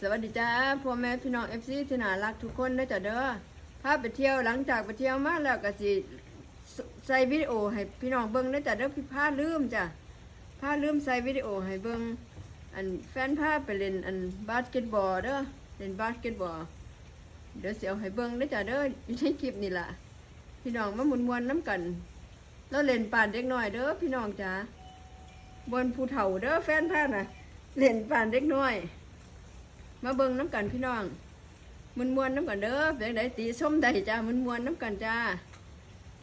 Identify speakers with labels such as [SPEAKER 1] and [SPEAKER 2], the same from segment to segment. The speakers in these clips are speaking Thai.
[SPEAKER 1] สวัสดีจ้าพ่อแม่พี่น้องเอฟซีที่น่ารักทุกคนเด้จ้ะเด้อพาไปเที่ยวหลังจากไปเที่ยวมาแล้วก็สิใส่วิดีโอให้พี่น้องเบิ่งเด้จ้ะเด้อพี่พาลืมจ้ะพาลืมใส่วิดีโอให้เบิ่งอันแฟนพาไปเล่นอันบาสเกตบอลเด้อเล่นบาสเกตบอลเดี๋ยวสิเอาให้เบิ่งเด้จ้ะเด้ออยู่ในคลิปนี่ล่ะพี่น้องมาหมุนมวนๆน้ำกันแล้วเล่นป่านเด็กน้อยเด้อพี่น้องจ้าบนภูเฒ่าเด้อแฟนพาน่ะเล่นป่านเด็กน้อย มาเบิ่งน้ำกันพี่น้องมุนมวนน้ำกันเด้อเพียงใดตีส้มใดจ้ามุนมวนน้ำกันจ้า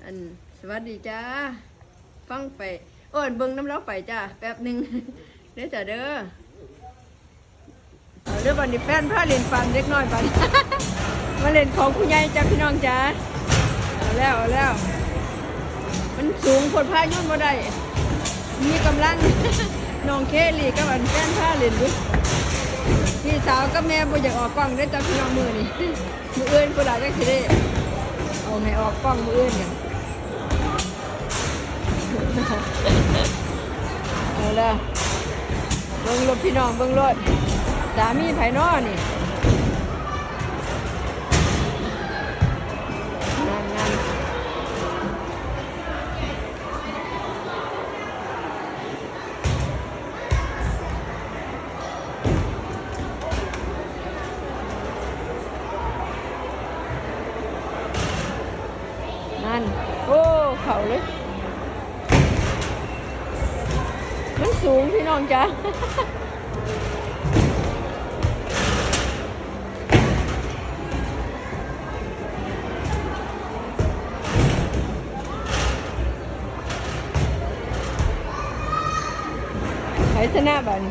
[SPEAKER 1] อันสวัสดีจ้าฟังไปโอ้ยเบิ่งน้ำเล้าไปจ้าแป๊บหนึ่งเด้อจ้าเด้อเอาเด้อบันนี้แฟนพาเล่นปันเล็กน้อยปันมาเล่นของผู้ใหญ่จ้าพี่น้องจ้าเอาแล้วเอาแล้ว มันสูงผลพายุ่นบ่ได้มีกำลังน้องเคลี่กับอันแฟนพาเล่นด้วย สาวกับแม่บ่อยากออกกล้องได้จ้ะพี่น้องมือนี่มืออื่นผู้หลายจักสิได้เอาให้ออกกล้องมืออื่นเนี่ยเอาละเบิ่งรถพี่น้องเบิ่งรถสามีไผน้อนี่ สูงพี่น้องจ้ะไผชนะบ้าน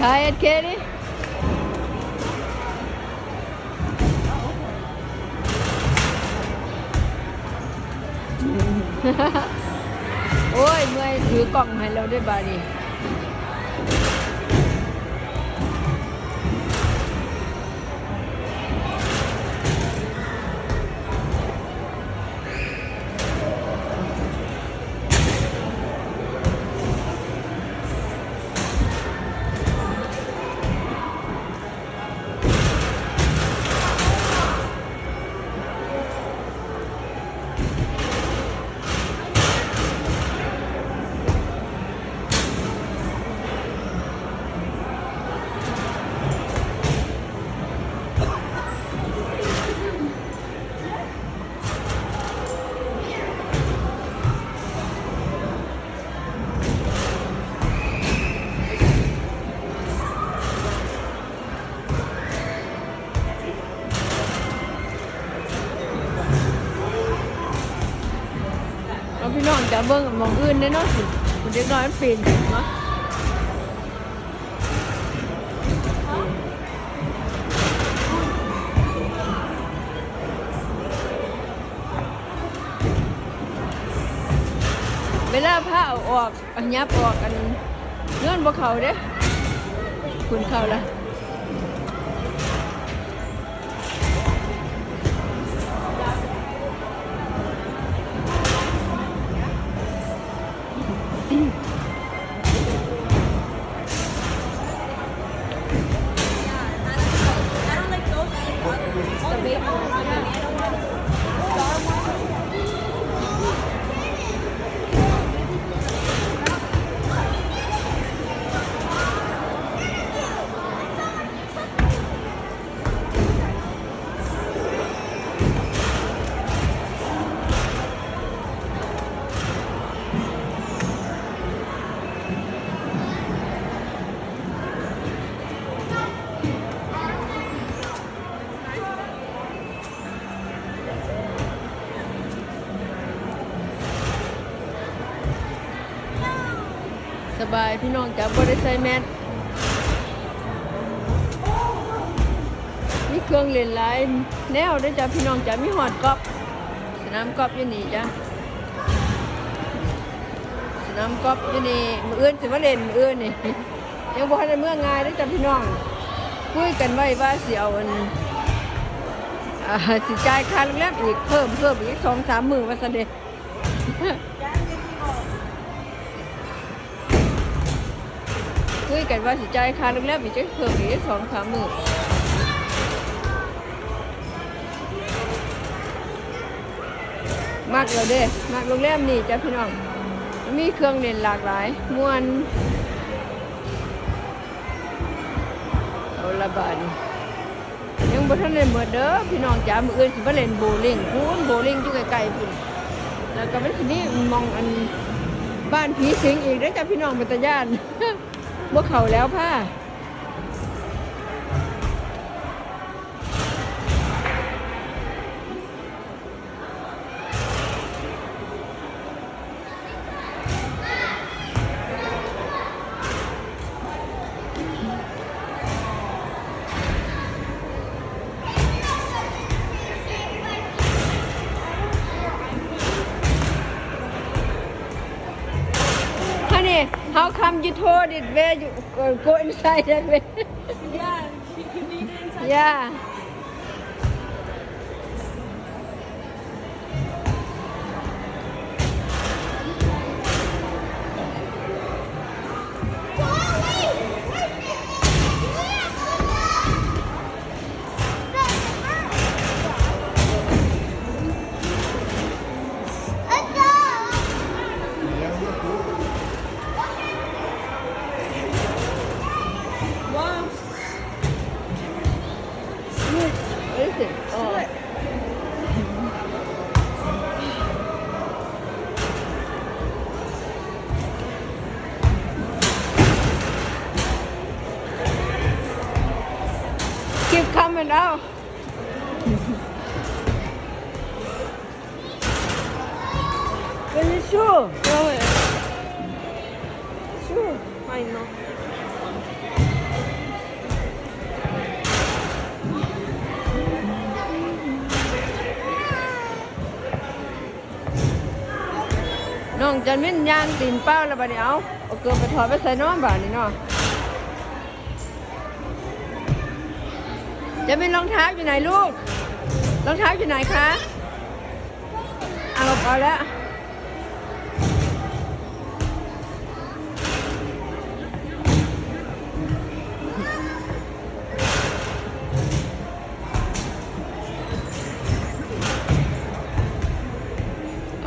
[SPEAKER 1] สุดท้ายเอ็ด เราพี่น้องจะเบิ่งมองอื่นได้เนาะสิมันเด็กน้อยมันปีนขึ้นเนาะเวลาผ้าเอาออกอันยับออกอันเงื่อนบ่เขาเด้คุณเขาละ บายพี่น้องจ๋าบ่ได้ใส่แมสมีเครื่องเล่นหลายแนวเด้วยจ้ะพี่น้องจ๋ามีหอดกอล์ฟสนามกอล์ฟอยู่นี่จ้ะสนามกอล์ฟอยู่นี่มื้ออื่นสิมาเล่นมื้ออื่นนี่ยังบ่ทันได้เมื่อง่ายด้จ้ะพี่น้องคุยกันไว้ว่าสิเอาอันสิจ่ายค่าโรงแรมอีกเพิ่มเพิ่มอีกสองสามหมื่นว่าซะเด คุยกันว่าสิจ่ายค่าโรงแรมอีกจะเพิ่มอีกสองสามหมื่นมากเลยเด้มากโรงแรมนี่จ้ะพี่น้อง มีเครื่องเล่นหลากหลายม่วนเอาละบาดยังบ่ทันได้หมดเด้อพี่น้องจ๋ามื้ออื่นสิมาเล่นโบว์ลิ่งพูนโบว์ลิ่งอยู่ไกลๆพุ่นแล้วก็มันสิมีหมองอันบ้านผีสิงอีกเด้อจ้ะพี่น้องเป็นตาย่าน บ่เขาแล้วค่ะ how come you told it where you uh, go inside that way
[SPEAKER 2] Yeah, she can inside.
[SPEAKER 1] yeah keep coming out Are you sure?
[SPEAKER 2] Go ahead. Sure. I know.
[SPEAKER 1] น้องจันวินย่างตีนเป้าแล้วบัดนี้เอาเอาเกลือไปถอดไปใส่น้องบ่านี่เนาะ จะเป็นรองเท้าอยู่ไหนลูก รองเท้าอยู่ไหนคะ เอาเอาแล้ว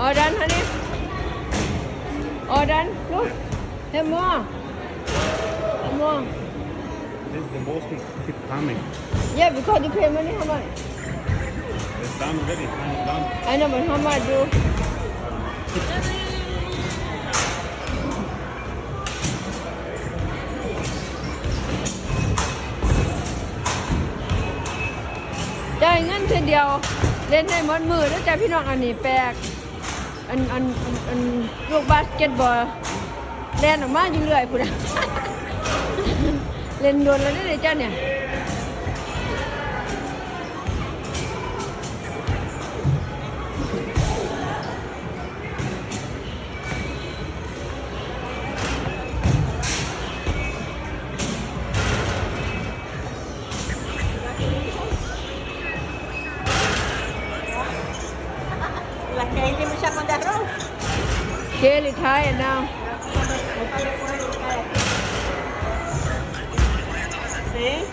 [SPEAKER 1] All done, honey? All done? Look. Have more. Have more.
[SPEAKER 3] This is the most we keep coming.
[SPEAKER 1] Yeah, because you pay money, how much?
[SPEAKER 3] It's done already. Time is done.
[SPEAKER 1] I know, but how much do? จ่ายเงินเทีเดียวเล่นได้หมดมือแล้วจ้ะพี่น้องอันนี้แปลกอันอันอันอันลูกบาสเกตบอลเล่นออกมาอยู่เรื่อยพุ่น
[SPEAKER 2] lên luôn lên để chân nhỉ
[SPEAKER 1] Kelly tired now. 喂